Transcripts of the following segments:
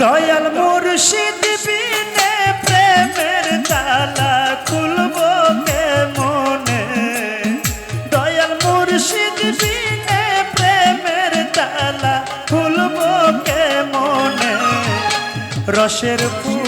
দয়াল মুর্শিদ বিনে প্রেমের তালা খুলব মনে দয়াল মুর্শিদ বিনে প্রেমের তালা খুলব মনে রসের ফুল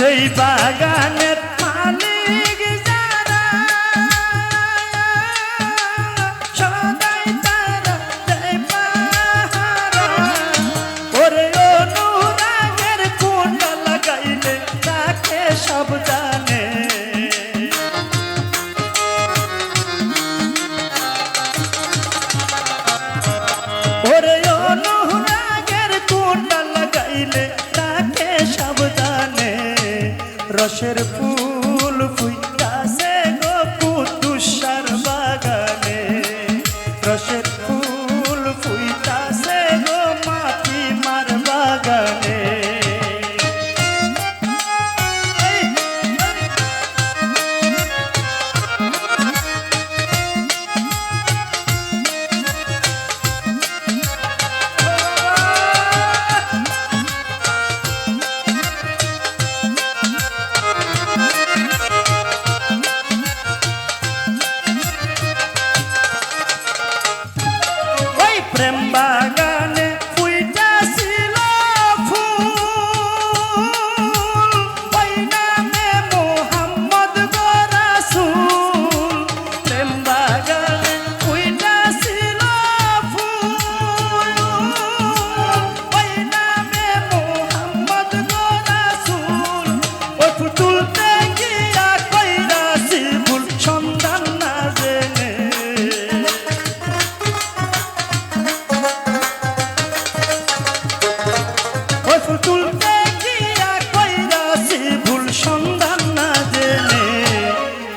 সেই বাগানের মালিক যারা, সদাই তারা দেয় পাহারা। ওরে অনুরাগের কুণ্ডা লাগাইলে তাকে সব জানে। ওরে অনুরাগের কুণ্ডা রসের ফুল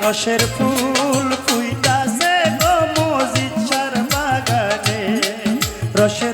রসের ফুল ফুইটাছে গো মজিদ বাগানে। রসের